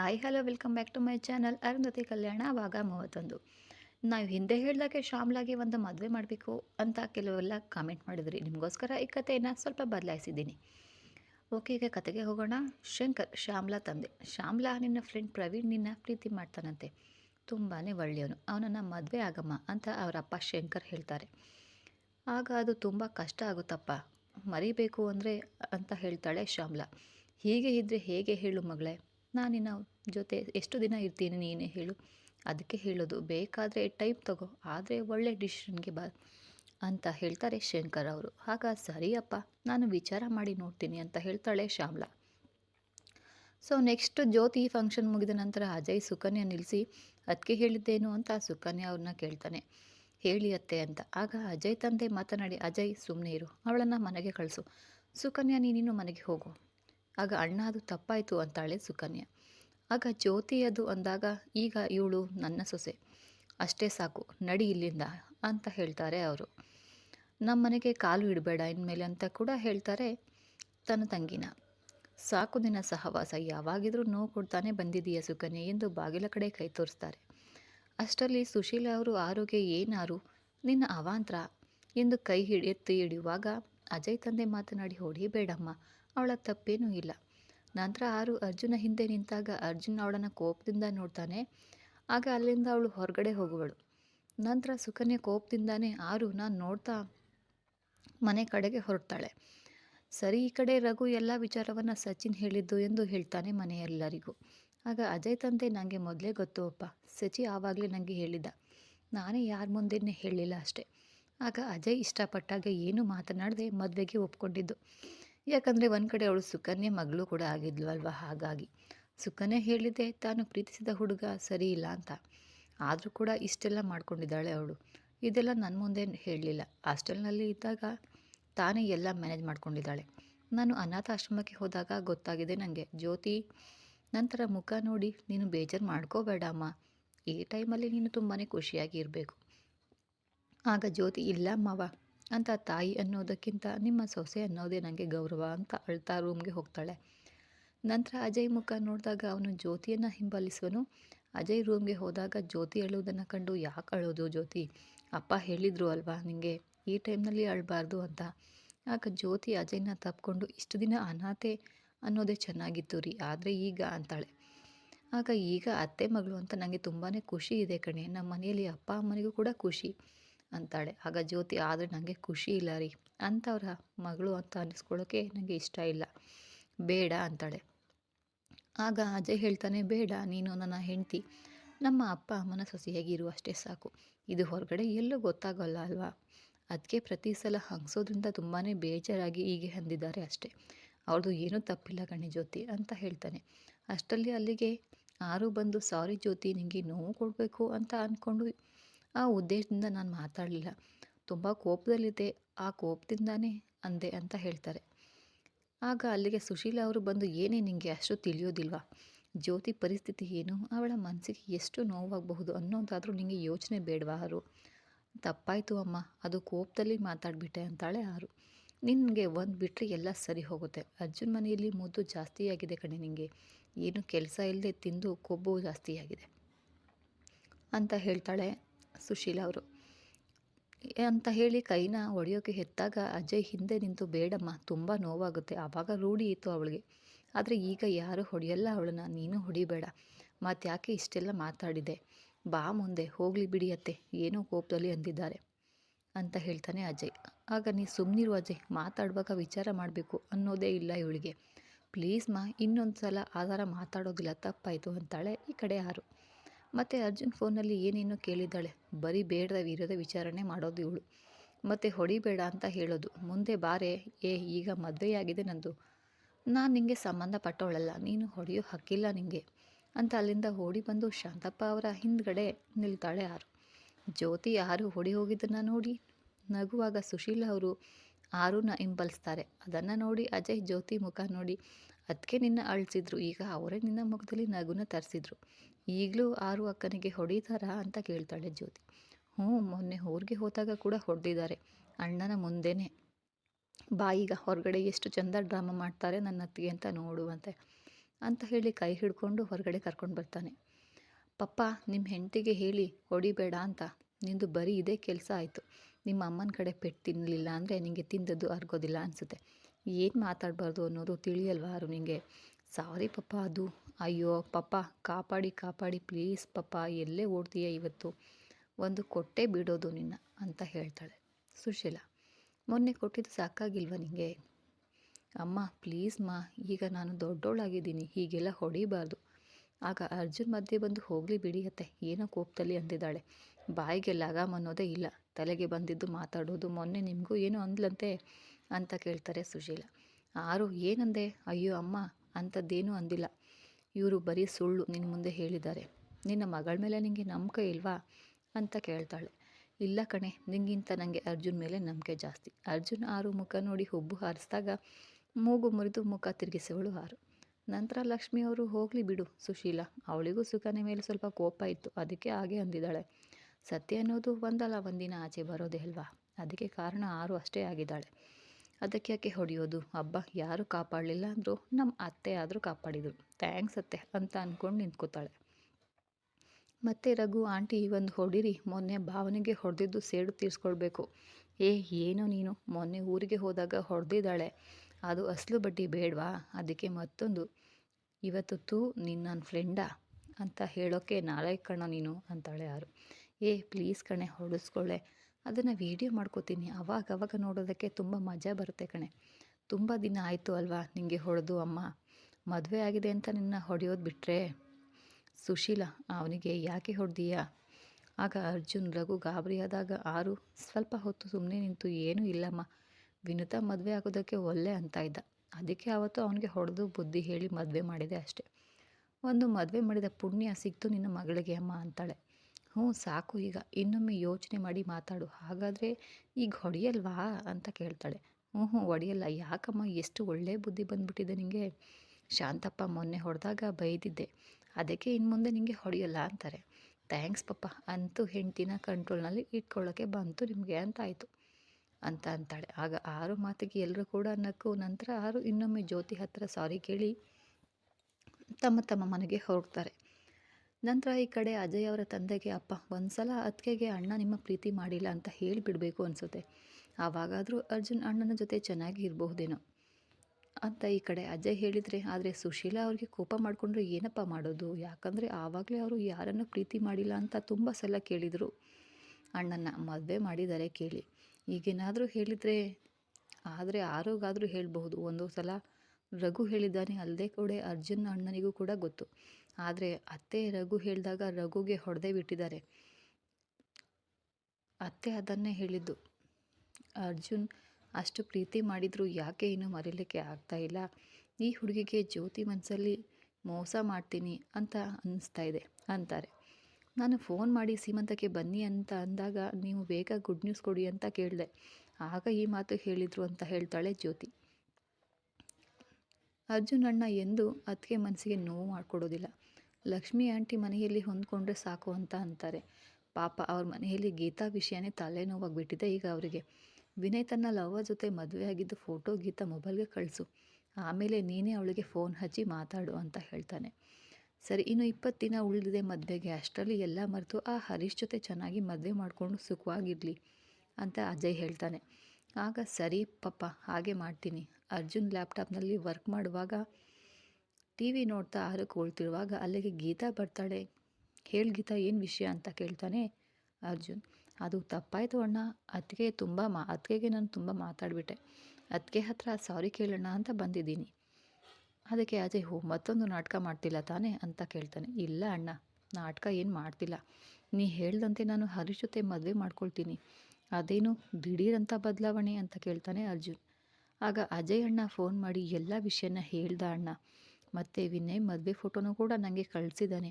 Hi hello welcome back to my channel Arundhati Kalyana ಭಾಗ ಮೂವತ್ತೊಂದು. ನಾವು ಹಿಂದೆ ಹೇಳಿದಾಗೆ ಶಾಮ್ಲಾಗಿ ಒಂದು ಮದುವೆ ಮಾಡಬೇಕು ಅಂತ ಕೆಲವೆಲ್ಲ ಕಾಮೆಂಟ್ ಮಾಡಿದ್ರಿ. ನಿಮಗೋಸ್ಕರ ಈ ಕಥೆಯನ್ನು ಸ್ವಲ್ಪ ಬದಲಾಯಿಸಿದ್ದೀನಿ. ಓಕೆ ಈಗ ಕತೆಗೆ ಹೋಗೋಣ. ಶಂಕರ್, ಶ್ಯಾಮ್ಲಾ ತಂದೆ. ಶ್ಯಾಮ್ಲಾ ನಿನ್ನ ಫ್ರೆಂಡ್ ಪ್ರವೀಣ್ ನಿನ್ನ ಪ್ರೀತಿ ಮಾಡ್ತಾನಂತೆ. ತುಂಬಾ ಒಳ್ಳೆಯವನು. ಅವನನ್ನು ಮದುವೆ ಆಗಮ್ಮ ಅಂತ ಅವರ ಅಪ್ಪ ಶಂಕರ್ ಹೇಳ್ತಾರೆ. ಆಗ ಅದು ತುಂಬ ಕಷ್ಟ ಆಗುತ್ತಪ್ಪ. ಮರಿಬೇಕು ಅಂದರೆ ಅಂತ ಹೇಳ್ತಾಳೆ ಶ್ಯಾಮ್ಲಾ. ಹೀಗೆ ಇದ್ದರೆ ಹೇಗೆ ಹೇಳು ಮಗಳೇ? ನಾನು ನಿನ್ನ ಜೊತೆ ಎಷ್ಟು ದಿನ ಇರ್ತೀನಿ ನೀನೇ ಹೇಳು. ಅದಕ್ಕೆ ಹೇಳೋದು, ಬೇಕಾದರೆ ಟೈಮ್ ತಗೋ, ಆದರೆ ಒಳ್ಳೆ ಡಿಸಿಷನ್ಗೆ ಬಾ ಅಂತ ಹೇಳ್ತಾರೆ ಶಂಕರ್ ಅವರು. ಆಗ, ಸರಿಯಪ್ಪ, ನಾನು ವಿಚಾರ ಮಾಡಿ ನೋಡ್ತೀನಿ ಅಂತ ಹೇಳ್ತಾಳೆ Shyamala. So next Jyoti function ಮುಗಿದ ನಂತರ ಅಜಯ್ ಸುಕನ್ಯಾ ನಿಲ್ಲಿಸಿ ಅದಕ್ಕೆ ಹೇಳಿದ್ದೇನು? ಅಂತ ಸುಕನ್ಯಾ ಅವ್ರನ್ನ ಕೇಳ್ತಾನೆ. ಹೇಳಿ ಅತ್ತೆ ಅಂತ. ಆಗ ಅಜಯ್ ತಂದೆ ಮಾತನಾಡಿ, ಅಜಯ್ ಸುಮ್ಮನೆ ಇರು, ಅವಳನ್ನು ಮನೆಗೆ ಕಳಿಸು. ಸುಕನ್ಯಾ, ನೀನಿನ್ನು ಮನೆಗೆ ಹೋಗು. ಆಗ ಅಣ್ಣ ಅದು ತಪ್ಪಾಯಿತು ಅಂತಾಳೆ ಸುಕನ್ಯಾ. ಆಗ ಜ್ಯೋತಿ ಅದು ಅಂದಾಗ, ಈಗ ಇವಳು ನನ್ನ ಸೊಸೆ. ಅಷ್ಟೇ ಸಾಕು, ನಡಿ ಇಲ್ಲಿಂದ ಅಂತ ಹೇಳ್ತಾರೆ ಅವರು. ನಮ್ಮ ಮನೆಗೆ ಕಾಲು ಇಡಬೇಡ ಇನ್ಮೇಲೆ ಅಂತ ಕೂಡ ಹೇಳ್ತಾರೆ ತನ್ನ ತಂಗಿನ. ಸಾಕು ದಿನ ಸಹವಾಸ, ಯಾವಾಗಿದ್ರೂ ನೋವು ಕೊಡ್ತಾನೆ ಬಂದಿದೀಯ ಸುಕನ್ಯೆ ಎಂದು ಬಾಗಿಲ ಕಡೆ ಕೈ ತೋರಿಸ್ತಾರೆ. ಅಷ್ಟರಲ್ಲಿ ಸುಶೀಲ ಅವರು ಆರೋಗ್ಯ ಏನಾರು? ನಿನ್ನ ಅವಾಂತರ? ಎಂದು ಕೈ ಹಿಡಿ ಎತ್ತಿ ಹಿಡಿಯುವಾಗ, ಅಜಯ್ ತಂದೆ ಮಾತನಾಡಿ ಹೊಡಿಬೇಡಮ್ಮ ಅವಳ ತಪ್ಪೇನೂ ಇಲ್ಲ. ನಂತರ ಆರು ಅರ್ಜುನ ಹಿಂದೆ ನಿಂತಾಗ ಅರ್ಜುನ್ ಅವಳನ್ನು ಕೋಪದಿಂದ ನೋಡ್ತಾನೆ. ಆಗ ಅಲ್ಲಿಂದ ಅವಳು ಹೊರಗಡೆ ಹೋಗುವಳು. ನಂತರ ಸುಕನ್ಯ ಕೋಪದಿಂದಾನೆ ಆರು, ನಾನು ನೋಡ್ತಾ ಮನೆ ಕಡೆಗೆ ಹೊರಡ್ತಾಳೆ. ಸರಿ, ಈ ಕಡೆ ರಘು ಎಲ್ಲ ವಿಚಾರವನ್ನು ಸಚಿನ್ ಹೇಳಿದ್ದು ಎಂದು ಹೇಳ್ತಾನೆ ಮನೆಯೆಲ್ಲರಿಗೂ. ಆಗ ಅಜಯ್ ತಂದೆ ನನಗೆ ಮೊದಲೇ ಗೊತ್ತು ಅಪ್ಪ. ಸಚಿ ಆವಾಗಲೇ ನನಗೆ ಹೇಳಿದ್ದ ನಾನೇ ಯಾರ ಮುಂದೆನೇ ಹೇಳಿಲ್ಲ ಅಷ್ಟೇ. ಆಗ ಅಜಯ್ ಇಷ್ಟಪಟ್ಟಾಗ ಏನೂ ಮಾತನಾಡದೆ ಮದುವೆಗೆ ಒಪ್ಕೊಂಡಿದ್ದು. ಯಾಕಂದರೆ ಒಂದು ಕಡೆ ಅವಳು ಸುಕನ್ಯಾ ಮಗಳು ಕೂಡ ಆಗಿದ್ಲು ಅಲ್ವಾ ಹಾಗಾಗಿ. ಸುಕನ್ಯಾ ಹೇಳಿದೆ ತಾನು ಪ್ರೀತಿಸಿದ ಹುಡುಗ ಸರಿ ಇಲ್ಲ ಅಂತ. ಆದರೂ ಕೂಡ ಇಷ್ಟೆಲ್ಲ ಮಾಡ್ಕೊಂಡಿದ್ದಾಳೆ ಅವಳು. ಇದೆಲ್ಲ ನನ್ನ ಮುಂದೆ ಹೇಳಲಿಲ್ಲ. ಹಾಸ್ಟೆಲ್ನಲ್ಲಿ ಇದ್ದಾಗ ತಾನೇ ಎಲ್ಲ ಮ್ಯಾನೇಜ್ ಮಾಡ್ಕೊಂಡಿದ್ದಾಳೆ. ನಾನು ಅನಾಥಾಶ್ರಮಕ್ಕೆ ಹೋದಾಗ ಗೊತ್ತಾಗಿದೆ ನನಗೆ ಜ್ಯೋತಿ, ನಂತರ ಮುಖ ನೋಡಿ, ನೀನು ಬೇಜಾರು ಮಾಡ್ಕೋಬೇಡ ಅಮ್ಮ. ಈ ಟೈಮಲ್ಲಿ ನೀನು ತುಂಬಾ ಖುಷಿಯಾಗಿ ಇರಬೇಕು. ಆಗ ಜ್ಯೋತಿ, ಇಲ್ಲ ಮಾವ. ಅಂತ ತಾಯಿ ಅನ್ನೋದಕ್ಕಿಂತ ನಿಮ್ಮ ಸೊಸೆ ಅನ್ನೋದೇ ನನಗೆ ಗೌರವ ಅಂತ ಅಳ್ತಾ ರೂಮ್ಗೆ ಹೋಗ್ತಾಳೆ. ನಂತರ ಅಜಯ್ ಮುಖ ನೋಡಿದಾಗ ಅವನು ಜ್ಯೋತಿಯನ್ನು ಹಿಂಬಾಲಿಸುವನು. ಅಜಯ್ ರೂಮ್ಗೆ ಹೋದಾಗ ಜ್ಯೋತಿ ಅಳುವುದನ್ನು ಕಂಡು ಯಾಕೆ ಅಳೋದು ಜ್ಯೋತಿ? ಅಪ್ಪ ಹೇಳಿದರು ಅಲ್ವಾ ನಿಮಗೆ ಈ ಟೈಮ್ನಲ್ಲಿ ಅಳಬಾರ್ದು ಅಂತ. ಆಗ ಜ್ಯೋತಿ ಅಜಯ್ನ ತಪ್ಕೊಂಡು ಇಷ್ಟು ದಿನ ಅನಾಥೆ ಅನ್ನೋದೇ ಚೆನ್ನಾಗಿತ್ತು ರೀ, ಆದರೆ ಈಗ ಅಂತಾಳೆ. ಆಗ ಈಗ ಅತ್ತೆ ಮಗಳು ಅಂತ ನನಗೆ ತುಂಬಾ ಖುಷಿ ಇದೆ ಕಣೆ. ನಮ್ಮ ಮನೆಯಲ್ಲಿ ಅಪ್ಪ ಅಮ್ಮನಿಗೂ ಕೂಡ ಖುಷಿ. ಅಂತಾಳೆ. ಆಗ ಜ್ಯೋತಿ, ಆದರೆ ನನಗೆ ಖುಷಿ ಇಲ್ಲ ರೀ. ಅಂಥವ್ರ ಮಗಳು ಅಂತ ಅನ್ನಿಸ್ಕೊಳ್ಳೋಕ್ಕೆ ನನಗೆ ಇಷ್ಟ ಇಲ್ಲ. ಬೇಡ ಅಂತಾಳೆ. ಆಗ ಅಜಯ್ ಹೇಳ್ತಾನೆ, ಬೇಡ, ನೀನು ನನ್ನ ಹೆಂಡತಿ. ನಮ್ಮ ಅಪ್ಪ, ಅಮ್ಮನ ಸೊಸೆಯಾಗಿರು ಅಷ್ಟೇ ಸಾಕು. ಇದು ಹೊರಗಡೆ ಎಲ್ಲೂ ಗೊತ್ತಾಗೋಲ್ಲ ಅಲ್ವಾ? ಅದಕ್ಕೆ ಪ್ರತಿ ಸಲ ಹಂಗ್ಸೋದ್ರಿಂದ ತುಂಬಾ ಬೇಜಾರಾಗಿ ಹೀಗೆ ಅಂದಿದ್ದಾರೆ ಅಷ್ಟೇ. ಅವ್ರದ್ದು ಏನೂ ತಪ್ಪಿಲ್ಲ ಗಣಿ ಜ್ಯೋತಿ ಅಂತ ಹೇಳ್ತಾನೆ. ಅಷ್ಟರಲ್ಲಿ ಅಲ್ಲಿಗೆ, ಆರು ಬಂದು ಸಾರಿ ಜ್ಯೋತಿ ನಿಮಗೆ ನೋವು ಕೊಡಬೇಕು ಅಂತ ಅಂದ್ಕೊಂಡು ಆ ಉದ್ದೇಶದಿಂದ ನಾನು ಮಾತಾಡಲಿಲ್ಲ. ತುಂಬ ಕೋಪದಲ್ಲಿದ್ದೆ. ಆ ಕೋಪದಿಂದಾನೇ ಅಂದೆ ಅಂತ ಹೇಳ್ತಾರೆ. ಆಗ ಅಲ್ಲಿಗೆ ಸುಶೀಲ ಅವರು ಬಂದು, ಏನೇ ನಿಮಗೆ ಅಷ್ಟು ತಿಳಿಯೋದಿಲ್ವಾ? ಜ್ಯೋತಿ ಪರಿಸ್ಥಿತಿ ಏನು? ಅವಳ ಮನಸ್ಸಿಗೆ ಎಷ್ಟು ನೋವಾಗಬಹುದು ಅನ್ನೋದಾದರೂ ನಿಮಗೆ ಯೋಚನೆ ಬೇಡವಾ ಆರು ತಪ್ಪಾಯಿತು ಅಮ್ಮ. ಅದು ಕೋಪದಲ್ಲಿ ಮಾತಾಡಿಬಿಟ್ಟೆ ಅಂತಾಳೆ ಆರು. ನಿನಗೆ ಒಂದು ಬಿಟ್ಟರೆ ಎಲ್ಲ ಸರಿ ಹೋಗುತ್ತೆ. ಅರ್ಜುನ್ ಮನೆಯಲ್ಲಿ ಮುದ್ದು ಜಾಸ್ತಿಯಾಗಿದೆ ಕಣೆ ನಿನಗೆ ಏನು ಕೆಲಸ ಇಲ್ಲದೆ ತಿಂದು ಕೊಬ್ಬು ಜಾಸ್ತಿಯಾಗಿದೆ ಅಂತ ಹೇಳ್ತಾಳೆ. ಸುಶೀಲ ಅವರು. ಅಂತ ಹೇಳಿ ಕೈನ ಒಡೆಯೋಕೆ ಹೆತ್ತಾಗ ಅಜಯ್ ಹಿಂದೆ ನಿಂತು ಬೇಡಮ್ಮ, ತುಂಬ ನೋವಾಗುತ್ತೆ, ಆವಾಗ ರೂಢಿ ಇತ್ತು ಅವಳಿಗೆ. ಆದರೆ ಈಗ ಯಾರೂ ಹೊಡೆಯಲ್ಲ ಅವಳನ್ನ, ನೀನು ಹೊಡಿಬೇಡ. ಮತ್ತು ಯಾಕೆ ಇಷ್ಟೆಲ್ಲ ಮಾತಾಡಿದೆ? ಬಾ ಮುಂದೆ, ಹೋಗಲಿ ಬಿಡಿಯತ್ತೆ ಏನೋ ಕೋಪದಲ್ಲಿ ಅಂದಿದ್ದಾರೆ, ಅಂತ ಹೇಳ್ತಾನೆ ಅಜಯ್. ಆಗ ನೀ ಸುಮ್ಮನಿರು ಅಜಯ್, ಮಾತಾಡುವಾಗ ವಿಚಾರ ಮಾಡಬೇಕು ಅನ್ನೋದೇ ಇಲ್ಲ ಇವಳಿಗೆ. ಪ್ಲೀಸ್ ಮಾ ಇನ್ನೊಂದು ಸಲ ಆ ಥರ ಮಾತಾಡೋದಿಲ್ಲ ತಪ್ಪಾಯಿತು, ಅಂತಾಳೆ ಈ ಕಡೆ ಯಾರು. ಮತ್ತು ಅರ್ಜುನ್ ಫೋನಲ್ಲಿ ಏನೇನೋ ಕೇಳಿದ್ದಾಳೆ. ಬರೀ ಬೇಡದ ವಿರೋಧ ವಿಚಾರಣೆ ಮಾಡೋದು ಇವಳು. ಮತ್ತು ಹೊಡಿಬೇಡ ಅಂತ ಹೇಳೋದು. ಮುಂದೆ ಬಾರೆ, ಏ, ಈಗ ಮದುವೆಯಾಗಿದೆ ನಂದು. ನಾನು ನಿಂಗೆ ಸಂಬಂಧಪಟ್ಟವಳಲ್ಲ. ನೀನು ಹೊಡೆಯೋ ಹಕ್ಕಿಲ್ಲ ನಿಮಗೆ ಅಂತ ಅಲ್ಲಿಂದ ಓಡಿ ಬಂದು ಶಾಂತಪ್ಪ ಅವರ ಹಿಂದ್ಗಡೆ ನಿಲ್ತಾಳೆ ಆರು. ಜ್ಯೋತಿ ಆರು ಹೊಡಿ ಹೋಗಿದ್ದನ್ನು ನೋಡಿ? ನಗುವಾಗ ಸುಶೀಲ ಅವರು ಆರೂನ ಹಿಂಬಲಿಸ್ತಾರೆ. ಅದನ್ನು ನೋಡಿ ಅಜಯ್ ಜ್ಯೋತಿ ಮುಖ ನೋಡಿ. ಅದಕ್ಕೆ ನಿನ್ನ ಅಳಿಸಿದ್ರು. ಈಗ ಅವರೇ ನಿನ್ನ ಮುಖದಲ್ಲಿ ನಗುನ ತರಿಸಿದ್ರು. ಈಗಲೂ ಆರು ಅಕ್ಕನಿಗೆ ಹೊಡೀತಾರಾ ಅಂತ ಕೇಳ್ತಾಳೆ ಜ್ಯೋತಿ. ಹ್ಞೂ, ಮೊನ್ನೆ ಊರಿಗೆ ಹೋದಾಗ ಕೂಡ ಹೊಡೆದಿದ್ದಾರೆ. ಅಣ್ಣನ ಮುಂದೆನೇ. ಬಾ ಈಗ ಹೊರಗಡೆ ಎಷ್ಟು ಚಂದ ಡ್ರಾಮಾ ಮಾಡ್ತಾರೆ ನನ್ನ ಅತ್ತಿಗೆ ಅಂತ ನೋಡುವಂತೆ ಅಂತ ಹೇಳಿ ಕೈ ಹಿಡ್ಕೊಂಡು ಹೊರಗಡೆ ಕರ್ಕೊಂಡು ಬರ್ತಾನೆ. ಪಪ್ಪ ನಿಮ್ಮ ಹೆಂಡತಿಗೆ ಹೇಳಿ ಹೊಡಿಬೇಡ ಅಂತ. ನಿಂದು ಬರೀ ಇದೇ ಕೆಲಸ ಆಯಿತು. ನಿಮ್ಮ ಅಮ್ಮನ ಕಡೆ ಪೆಟ್ಟು ತಿನ್ನಲಿಲ್ಲ ಅಂದರೆ ನಿಮಗೆ ತಿಂದದ್ದು ಅರ್ಗೋದಿಲ್ಲ ಅನಿಸುತ್ತೆ. ಏನು ಮಾತಾಡಬಾರ್ದು ಅನ್ನೋದು ತಿಳಿಯಲ್ವಾ ಅವರು ನಿಮಗೆ ಸಾರಿ ಪಪ್ಪ, ಅದು ಅಯ್ಯೋ ಪಪ್ಪ ಕಾಪಾಡಿ ಕಾಪಾಡಿ ಪ್ಲೀಸ್ ಪಪ್ಪ ಎಲ್ಲೇ ಓಡ್ತೀಯ ಇವತ್ತು? ಒಂದು ಕೊಟ್ಟೆ ಬಿಡೋದು ನಿನ್ನ ಅಂತ ಹೇಳ್ತಾಳೆ. ಸುಶೀಲ, ಮೊನ್ನೆ ಕೊಟ್ಟಿದ್ದು ಸಾಕಾಗಿಲ್ವ ನಿಮಗೆ ಅಮ್ಮ ಪ್ಲೀಸ್ ಮಾ, ಈಗ ನಾನು ದೊಡ್ಡೋಳಾಗಿದ್ದೀನಿ, ಹೀಗೆಲ್ಲ ಹೊಡಿಬಾರ್ದು. ಆಗ ಅರ್ಜುನ್ ಮಧ್ಯೆ ಬಂದು ಹೋಗಲಿ ಬಿಡಿಯತ್ತೆ ಏನೋ ಕೋಪದಲ್ಲಿ ಅಂದಿದ್ದಾಳೆ. ಬಾಯಿಗೆ ಲಗಾಮ್ ಅನ್ನೋದೇ ಇಲ್ಲ, ತಲೆಗೆ ಬಂದಿದ್ದು ಮಾತಾಡೋದು, ಮೊನ್ನೆ ನಿಮಗೂ ಏನೋ ಅಂದ್ಲಂತೆ ಅಂತ ಕೇಳ್ತಾರೆ ಸುಶೀಲ. ಆರು ಏನಂದೆ? ಅಯ್ಯೋ, ಅಮ್ಮ, ಅಂಥದ್ದೇನೂ ಅಂದಿಲ್ಲ. ಇವರು ಬರೀ ಸುಳ್ಳು ನಿನ್ನ ಮುಂದೆ ಹೇಳಿದ್ದಾರೆ. ನಿನ್ನ ಮಗಳ ಮೇಲೆ ನಿನಗೆ ನಂಬಿಕೆ ಇಲ್ವಾ? ಅಂತ ಕೇಳ್ತಾಳೆ. ಇಲ್ಲ ಕಣೆ ನಿಂಗಿಂತ ನನಗೆ ಅರ್ಜುನ್ ಮೇಲೆ ನಂಬಿಕೆ ಜಾಸ್ತಿ. ಅರ್ಜುನ್ ಆರು ಮುಖ ನೋಡಿ ಹುಬ್ಬು ಹಾರಿಸಿದಾಗ ಮೂಗು ಮುರಿದು ಮುಖ ತಿರುಗಿಸುವಳು ಆರು. ನಂತರ ಲಕ್ಷ್ಮಿ ಅವರು, ಹೋಗಲಿ ಬಿಡು ಸುಶೀಲ, ಅವಳಿಗೂ ಸುಖನೆ ಮೇಲೆ ಸ್ವಲ್ಪ ಕೋಪ ಇತ್ತು, ಅದಕ್ಕೆ ಹಾಗೆ ಅಂದಿದ್ದಾಳೆ. ಸತ್ಯ ಅನ್ನೋದು ಒಂದಲ್ಲ, ಒಂದಿನ ಆಚೆ ಬರೋದೇ ಅಲ್ವಾ? ಅದಕ್ಕೆ ಕಾರಣ ಆರು ಅಷ್ಟೇ ಆಗಿದ್ದಾಳೆ. ಅದಕ್ಕೆ ಯಾಕೆ ಹೊಡೆಯೋದು? ಹಬ್ಬ ಯಾರು ಕಾಪಾಡಲಿಲ್ಲ ಅಂದರು ನಮ್ಮ ಅತ್ತೆ ಆದರೂ ಕಾಪಾಡಿದರು. ಥ್ಯಾಂಕ್ಸ್ ಅತ್ತೆ ಅಂತ ಅಂದ್ಕೊಂಡು ನಿಂತ್ಕೋತಾಳೆ. ಮತ್ತೆ ರಘು, ಆಂಟಿ ಒಂದು ಹೊಡಿರಿ. ಮೊನ್ನೆ ಭಾವನೆಗೆ ಹೊಡೆದಿದ್ದು ಸೇಡು ತೀರಿಸ್ಕೊಳ್ಬೇಕು. ಏ, ಏನೋ ನೀನು. ಮೊನ್ನೆ ಊರಿಗೆ ಹೋದಾಗ ಹೊಡೆದಿದ್ದಾಳೆ. ಅದು ಅಸಲು ಬಡ್ಡಿ ಬೇಡವಾ? ಅದಕ್ಕೆ ಮತ್ತೊಂದು. ಇವತ್ತು ತೂ ನಿನ್ನ ನನ್ನ ಫ್ರೆಂಡಾ? ಅಂತ ಹೇಳೋಕ್ಕೆ ನಾಳೆ ಕಣ ನೀನು, ಅಂತಾಳೆ ಯಾರು. ಏ, ಪ್ಲೀಸ್ ಕಣೆ ಹೊಡೆಸ್ಕೊಳ್ಳೆ ಅದನ್ನು ವೀಡಿಯೋ ಮಾಡ್ಕೋತೀನಿ. ಅವಾಗ ಅವಾಗ ನೋಡೋದಕ್ಕೆ ತುಂಬ ಮಜಾ ಬರುತ್ತೆ ಕಣೆ. ತುಂಬ ದಿನ ಆಯಿತು ಅಲ್ವಾ ನಿಮಗೆ ಹೊಡೆದು ಅಮ್ಮ? ಮದುವೆ ಆಗಿದೆ ಅಂತ ನಿನ್ನ ಹೊಡೆಯೋದು ಬಿಟ್ಟರೆ ಸುಶೀಲ, ಅವನಿಗೆ ಯಾಕೆ ಹೊಡೆದೀಯಾ? ಆಗ ಅರ್ಜುನ್, ರಘು ಗಾಬರಿಯಾದಾಗ ಆರು ಸ್ವಲ್ಪ ಹೊತ್ತು ಸುಮ್ಮನೆ ನಿಂತು ಏನೂ ಇಲ್ಲಮ್ಮ. ವಿನುತಾ ಮದುವೆ ಆಗೋದಕ್ಕೆ ಒಳ್ಳೆ ಅಂತ ಇದ್ದ. ಅದಕ್ಕೆ ಆವತ್ತು ಅವನಿಗೆ ಹೊಡೆದು ಬುದ್ಧಿ ಹೇಳಿ ಮದುವೆ ಮಾಡಿದೆ ಅಷ್ಟೆ. ಒಂದು ಮದುವೆ ಮಾಡಿದ ಪುಣ್ಯ ಸಿಕ್ತು ನಿನ್ನ ಮಗಳಿಗೆ ಅಮ್ಮ ಅಂತಾಳೆ. ಹ್ಞೂ, ಸಾಕು. ಈಗ ಇನ್ನೊಮ್ಮೆ ಯೋಚನೆ ಮಾಡಿ ಮಾತಾಡು. ಹಾಗಾದರೆ ಈಗ ಹೊಡೆಯಲ್ವಾ ಅಂತ ಕೇಳ್ತಾಳೆ. ಹ್ಞೂ ಹ್ಞೂ, ಹೊಡೆಯಲ್ಲ. ಯಾಕಮ್ಮ ಎಷ್ಟು ಒಳ್ಳೆಯ ಬುದ್ಧಿ ಬಂದುಬಿಟ್ಟಿದೆ ನಿನಗೆ ಶಾಂತಪ್ಪ ಮೊನ್ನೆ ಹೊಡೆದಾಗ ಬೈದಿದ್ದೆ. ಅದಕ್ಕೆ ಇನ್ನು ಮುಂದೆ ನಿಮಗೆ ಹೊಡೆಯಲ್ಲ ಅಂತಾರೆ. ಥ್ಯಾಂಕ್ಸ್ ಪಪ್ಪ. ಅಂತೂ ಹೆಂಡ್ತಿನ ಕಂಟ್ರೋಲ್ನಲ್ಲಿ ಇಟ್ಕೊಳ್ಳೋಕ್ಕೆ ಬಂತು ನಿಮಗೆ ಅಂತಾಯಿತು ಅಂತ ಅಂತಾಳೆ. ಆಗ ಆರು ಮಾತಿಗೆ ಎಲ್ಲರೂ ಕೂಡ ನಕ್ಕು. ನಂತರ ಆರು ಇನ್ನೊಮ್ಮೆ ಜ್ಯೋತಿ ಹತ್ತಿರ ಸಾರಿ ಕೇಳಿ ತಮ್ಮ ತಮ್ಮ ಮನೆಗೆ ಹೋಗ್ತಾರೆ ನಂತರ ಈ ಕಡೆ ಅಜಯ್ ಅವರ ತಂದೆಗೆ, ಅಪ್ಪ ಒಂದು ಸಲ ಅತ್ತಿಗೆಗೆ ಅಣ್ಣ ನಿಮ್ಮ ಪ್ರೀತಿ ಮಾಡಿಲ್ಲ ಅಂತ ಹೇಳಿಬಿಡಬೇಕು ಅನಿಸುತ್ತೆ. ಆವಾಗಾದರೂ ಅರ್ಜುನ್ ಅಣ್ಣನ ಜೊತೆ ಚೆನ್ನಾಗಿ ಇರಬಹುದೇನೋ? ಅಂತ ಈ ಕಡೆ ಅಜಯ್ ಹೇಳಿದರೆ, ಆದರೆ ಸುಶೀಲಾ ಅವ್ರಿಗೆ ಕೋಪ ಮಾಡಿಕೊಂಡ್ರೆ ಏನಪ್ಪ ಮಾಡೋದು? ಯಾಕಂದರೆ ಆವಾಗಲೇ ಅವರು ಯಾರನ್ನು ಪ್ರೀತಿ ಮಾಡಿಲ್ಲ ಅಂತ ತುಂಬ ಸಲ ಕೇಳಿದರು. ಅಣ್ಣನ ಮದುವೆ ಮಾಡಿದ್ದಾರೆ ಕೇಳಿ. ಈಗೇನಾದರೂ ಹೇಳಿದರೆ, ಆದರೆ ಆರೋಗಾದರೂ ಹೇಳಬಹುದು. ಒಂದು ಸಲ ರಘು ಹೇಳಿದ್ದಾನೆ ಅಲ್ಲದೆ ಕೂಡ ಅರ್ಜುನ್ ಅಣ್ಣನಿಗೂ ಕೂಡ ಗೊತ್ತು. ಆದರೆ ಅತ್ತೆ ರಘು ಹೇಳಿದಾಗ ರಘುಗೆ ಹೊಡೆದೇ ಬಿಟ್ಟಿದ್ದಾರೆ. ಅತ್ತೆ ಅದನ್ನೇ ಹೇಳಿದ್ದು. ಅರ್ಜುನ್, ಅಷ್ಟು ಪ್ರೀತಿ ಮಾಡಿದರೂ ಯಾಕೆ ಇನ್ನೂ ಮರೀಲಿಕ್ಕೆ ಆಗ್ತಾ ಇಲ್ಲ? ಈ ಹುಡುಗಿಗೆ ಜ್ಯೋತಿ ಮನಸ್ಸಲ್ಲಿ ಮೋಸ ಮಾಡ್ತೀನಿ ಅಂತ ಅನ್ನಿಸ್ತಾ ಇದೆ ಅಂತಾರೆ. ನಾನು ಫೋನ್ ಮಾಡಿ ಸೀಮಂತಕ್ಕೆ ಬನ್ನಿ ಅಂತ ಅಂದಾಗ ನೀವು ಬೇಗ ಗುಡ್ ನ್ಯೂಸ್ ಕೊಡಿ ಅಂತ ಕೇಳಿದೆ. ಆಗ ಈ ಮಾತು ಹೇಳಿದರು ಅಂತ ಹೇಳ್ತಾಳೆ ಜ್ಯೋತಿ. ಅರ್ಜುನ್ ಅಣ್ಣ ಎಂದು ಅತ್ತಿಗೆ ಮನಸ್ಸಿಗೆ ನೋವು ಮಾಡಿಕೊಡೋದಿಲ್ಲ. ಲಕ್ಷ್ಮಿ ಆಂಟಿ ಮನೆಯಲ್ಲಿ ಹೊಂದ್ಕೊಂಡ್ರೆ ಸಾಕು ಅಂತ ಅಂತಾರೆ. ಪಾಪ ಅವ್ರ ಮನೆಯಲ್ಲಿ ಗೀತಾ ವಿಷಯನೇ ತಲೆನೋವಾಗಿಬಿಟ್ಟಿದೆ ಈಗ ಅವರಿಗೆ. ವಿನಯ್ ತನ್ನ ಲವ್ವ ಜೊತೆ ಮದುವೆ ಆಗಿದ್ದು ಫೋಟೋ ಗೀತಾ ಮೊಬೈಲ್ಗೆ ಕಳಿಸು. ಆಮೇಲೆ ನೀನೇ ಅವಳಿಗೆ ಫೋನ್ ಹಚ್ಚಿ ಮಾತಾಡು ಅಂತ ಹೇಳ್ತಾನೆ. ಸರಿ, ಇನ್ನು ಇಪ್ಪತ್ತು ದಿನ ಉಳಿದಿದೆ ಮದುವೆಗೆ. ಅಷ್ಟರಲ್ಲಿ ಎಲ್ಲ ಮರೆತು ಆ ಹರೀಶ್ ಜೊತೆ ಚೆನ್ನಾಗಿ ಮದುವೆ ಮಾಡಿಕೊಂಡು ಸುಖವಾಗಿರಲಿ ಅಂತ ಅಜಯ್ ಹೇಳ್ತಾನೆ. ಆಗ ಸರಿ ಪಪ್ಪ, ಹಾಗೆ ಮಾಡ್ತೀನಿ. ಅರ್ಜುನ್ ಲ್ಯಾಪ್ಟಾಪ್ನಲ್ಲಿ ವರ್ಕ್ ಮಾಡುವಾಗ ಟಿ ವಿ ನೋಡ್ತಾ ಆರು ಕೊಳ್ತಿರುವಾಗ ಅಲ್ಲಿಗೆ ಗೀತಾ ಬರ್ತಾಳೆ. ಹೇಳಿ ಗೀತಾ, ಏನು ವಿಷಯ ಅಂತ ಕೇಳ್ತಾನೆ ಅರ್ಜುನ್. ಅದು ತಪ್ಪಾಯಿತು ಅಣ್ಣ. ಅದಕ್ಕೆ ತುಂಬ ಮಾ, ಅತ್ತಿಗೆಗೆ ನಾನು ತುಂಬ ಮಾತಾಡಿಬಿಟ್ಟೆ. ಅದಕ್ಕೆ ಹತ್ರ ಸಾರಿ ಕೇಳೋಣ ಅಂತ ಬಂದಿದ್ದೀನಿ. ಅದಕ್ಕೆ ಅಜಯ್ ಹೋ, ಮತ್ತೊಂದು ನಾಟಕ ಮಾಡ್ತಿಲ್ಲ ತಾನೇ ಅಂತ ಕೇಳ್ತಾನೆ. ಇಲ್ಲ ಅಣ್ಣ, ನಾಟಕ ಏನು ಮಾಡ್ತಿಲ್ಲ. ನೀ ಹೇಳ್ದಂತೆ ನಾನು ಹರೀಶ್ ಜೊತೆ ಮದುವೆ ಮಾಡ್ಕೊಳ್ತೀನಿ. ಅದೇನು ದಿಢೀರಂಥ ಬದಲಾವಣೆ ಅಂತ ಕೇಳ್ತಾನೆ ಅರ್ಜುನ್. ಆಗ ಅಜಯ್ ಅಣ್ಣ ಫೋನ್ ಮಾಡಿ ಎಲ್ಲ ವಿಷಯನ ಹೇಳ್ದ ಅಣ್ಣ. ಮತ್ತು ವಿನಯ್ ಮದುವೆ ಫೋಟೋನೂ ಕೂಡ ನನಗೆ ಕಳಿಸಿದ್ದಾನೆ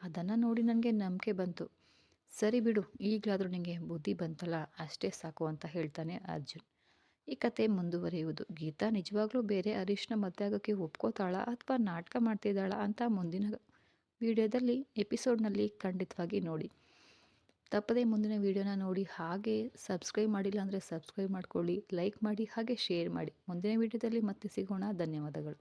ಅದನ್ನು ನೋಡಿ ನನಗೆ ನಂಬಿಕೆ ಬಂತು. ಸರಿ ಬಿಡು, ಈಗಲಾದರೂ ನನಗೆ ಬುದ್ಧಿ ಬಂತಲ್ಲ, ಅಷ್ಟೇ ಸಾಕು ಅಂತ ಹೇಳ್ತಾನೆ ಅರ್ಜುನ್. ಈ ಕತೆ ಮುಂದುವರಿಯುವುದು. ಗೀತಾ ನಿಜವಾಗ್ಲೂ ಬೇರೆ ಹರೀಶ್ನ ಮದುವೆ ಆಗೋಕ್ಕೆ ಒಪ್ಕೋತಾಳ ಅಥವಾ ನಾಟಕ ಮಾಡ್ತಿದ್ದಾಳ ಅಂತ ಮುಂದಿನ ವಿಡಿಯೋದಲ್ಲಿ, ಎಪಿಸೋಡ್ನಲ್ಲಿ ಖಂಡಿತವಾಗಿ ನೋಡಿ. ತಪ್ಪದೇ ಮುಂದಿನ ವೀಡಿಯೋನ ನೋಡಿ ಹಾಗೆ ಸಬ್ಸ್ಕ್ರೈಬ್ ಮಾಡಿಲ್ಲ ಅಂದರೆ ಸಬ್ಸ್ಕ್ರೈಬ್ ಮಾಡ್ಕೊಳ್ಳಿ, ಲೈಕ್ ಮಾಡಿ ಹಾಗೆ ಶೇರ್ ಮಾಡಿ. ಮುಂದಿನ ವಿಡಿಯೋದಲ್ಲಿ ಮತ್ತೆ ಸಿಗೋಣ. ಧನ್ಯವಾದಗಳು.